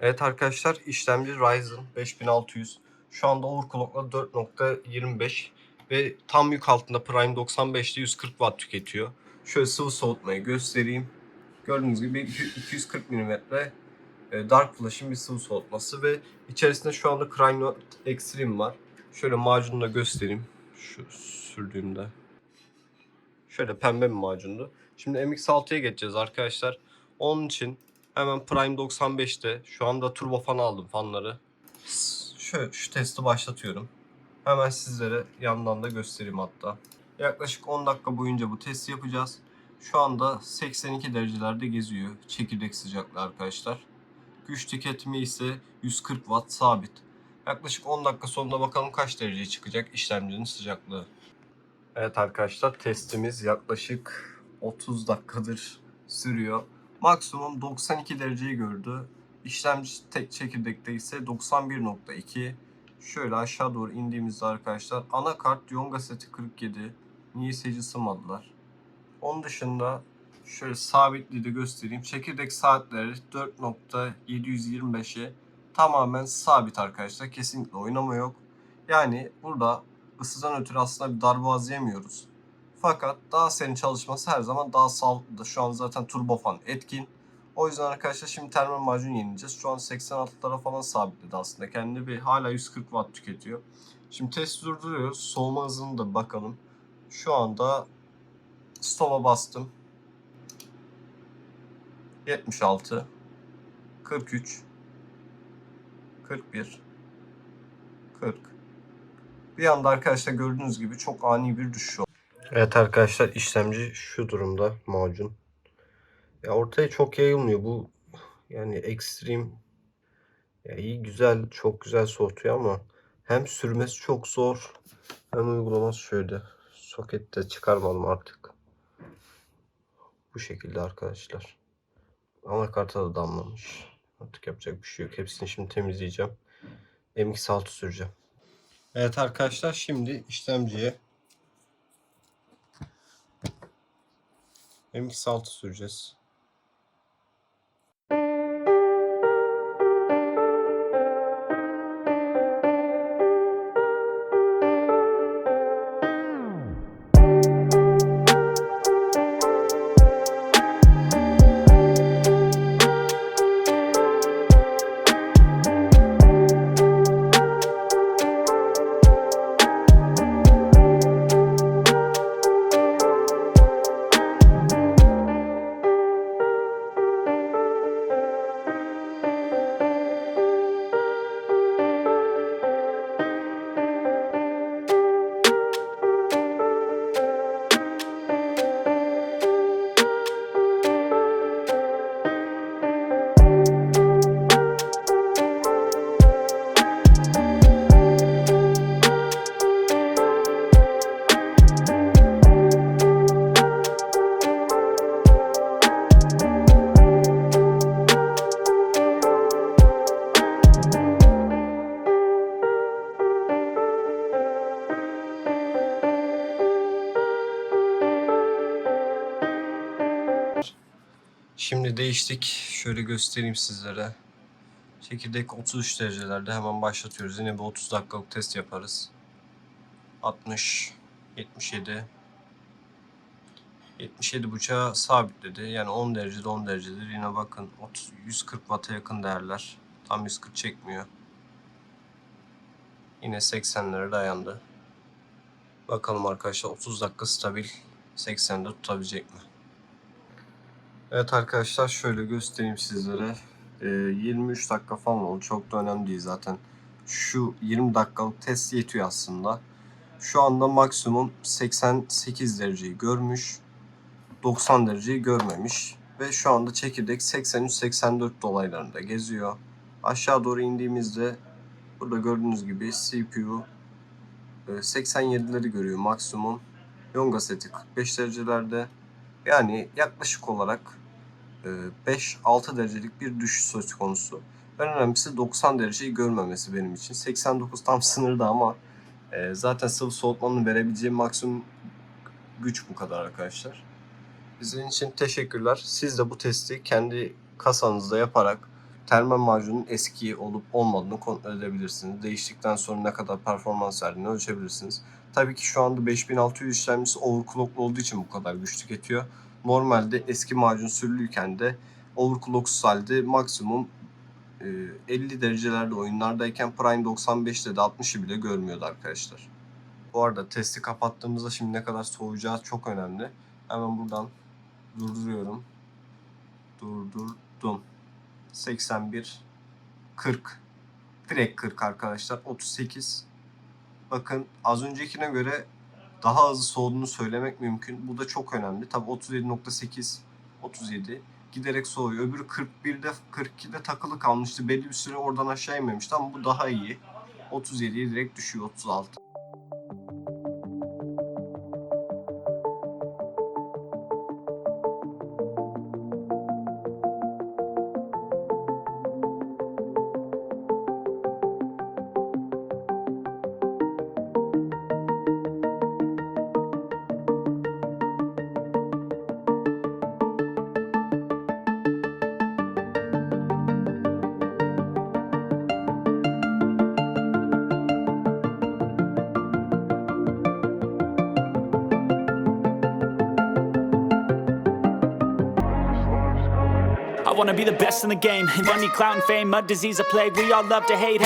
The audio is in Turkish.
Evet arkadaşlar işlemci Ryzen 5600 şu anda overclockla 4.25 ve tam yük altında Prime 95'te 140 Watt tüketiyor. Şöyle sıvı soğutmayı göstereyim. Gördüğünüz gibi 240 mm e, Dark Flash'ın bir sıvı soğutması ve içerisinde şu anda Crime Extreme var. Şöyle macunu da göstereyim. Şu sürdüğümde. Şöyle pembe bir macundu. Şimdi MX6'ya geçeceğiz arkadaşlar. Onun için hemen Prime 95'te şu anda turbo fan aldım fanları. Şu, şu testi başlatıyorum. Hemen sizlere yandan da göstereyim hatta. Yaklaşık 10 dakika boyunca bu testi yapacağız. Şu anda 82 derecelerde geziyor çekirdek sıcaklığı arkadaşlar. Güç tüketimi ise 140 watt sabit. Yaklaşık 10 dakika sonunda bakalım kaç dereceye çıkacak işlemcinin sıcaklığı. Evet arkadaşlar testimiz yaklaşık 30 dakikadır sürüyor. Maksimum 92 dereceyi gördü. İşlemci tek çekirdekte ise 91.2. Şöyle aşağı doğru indiğimizde arkadaşlar anakart Yonga seti 47. Niyeyse hiç ısınmadılar. Onun dışında şöyle sabitliği de göstereyim. Çekirdek saatleri 4.725'e tamamen sabit arkadaşlar. Kesinlikle oynama yok. Yani burada ısıdan ötürü aslında bir darboğaz yemiyoruz. Fakat daha serin çalışması her zaman daha sağlıklı. Şu an zaten turbofan etkin. O yüzden arkadaşlar şimdi termal macun yenileceğiz. Şu an 86'lara falan sabitledi aslında. Kendi bir hala 140 watt tüketiyor. Şimdi test durduruyoruz. Soğuma hızını da bakalım. Şu anda stop'a bastım. 76 43 41 40 Bir anda arkadaşlar gördüğünüz gibi çok ani bir düşüş oldu. Evet arkadaşlar işlemci şu durumda macun. Ya ortaya çok yayılmıyor bu yani ekstrem ya iyi güzel çok güzel soğutuyor ama hem sürmesi çok zor hem uygulaması şöyle sokette çıkarmadım artık. Bu şekilde arkadaşlar. Anakarta da damlamış. Artık yapacak bir şey yok. Hepsini şimdi temizleyeceğim. MX6 süreceğim. Evet arkadaşlar şimdi işlemciye MX6 süreceğiz. Şimdi değiştik. Şöyle göstereyim sizlere. Çekirdek 33 derecelerde hemen başlatıyoruz. Yine bir 30 dakikalık test yaparız. 60, 77, 77 buçuğa sabitledi. Yani 10 derecede 10 derecedir. Yine bakın 30, 140 watt'a yakın değerler. Tam 140 çekmiyor. Yine 80'lere dayandı. Bakalım arkadaşlar 30 dakika stabil 80'de tutabilecek mi? Evet arkadaşlar şöyle göstereyim sizlere. Ee, 23 dakika falan oldu. Çok da önemli değil zaten. Şu 20 dakikalık test yetiyor aslında. Şu anda maksimum 88 dereceyi görmüş. 90 dereceyi görmemiş. Ve şu anda çekirdek 83-84 dolaylarında geziyor. Aşağı doğru indiğimizde burada gördüğünüz gibi CPU e, 87'leri görüyor maksimum. Yonga seti 45 derecelerde. Yani yaklaşık olarak 5-6 derecelik bir düşüş söz konusu. En önemlisi 90 dereceyi görmemesi benim için. 89 tam sınırda ama e, zaten sıvı soğutmanın verebileceği maksimum güç bu kadar arkadaşlar. Sizin için teşekkürler. Siz de bu testi kendi kasanızda yaparak termal macunun eski olup olmadığını kontrol edebilirsiniz. Değiştikten sonra ne kadar performans verdiğini ölçebilirsiniz. Tabii ki şu anda 5600 işlemcisi overclocklu olduğu için bu kadar güç tüketiyor. Normalde eski macun sürülüyken de overclocksuz halde maksimum e, 50 derecelerde oyunlardayken Prime 95'te de 60'ı bile görmüyordu arkadaşlar. Bu arada testi kapattığımızda şimdi ne kadar soğuyacağı çok önemli. Hemen buradan durduruyorum. Durdurdum. 81 40 direkt 40 arkadaşlar 38 bakın az öncekine göre daha hızlı soğuduğunu söylemek mümkün. Bu da çok önemli. Tabi 37.8 37 giderek soğuyor. Öbürü 41'de 42'de takılı kalmıştı. Belli bir süre oradan aşağı inmemişti ama bu daha iyi. 37'ye direkt düşüyor 36 wanna be the best in the game. Money, clout, and fame, mud, disease, a plague. We all love to hate.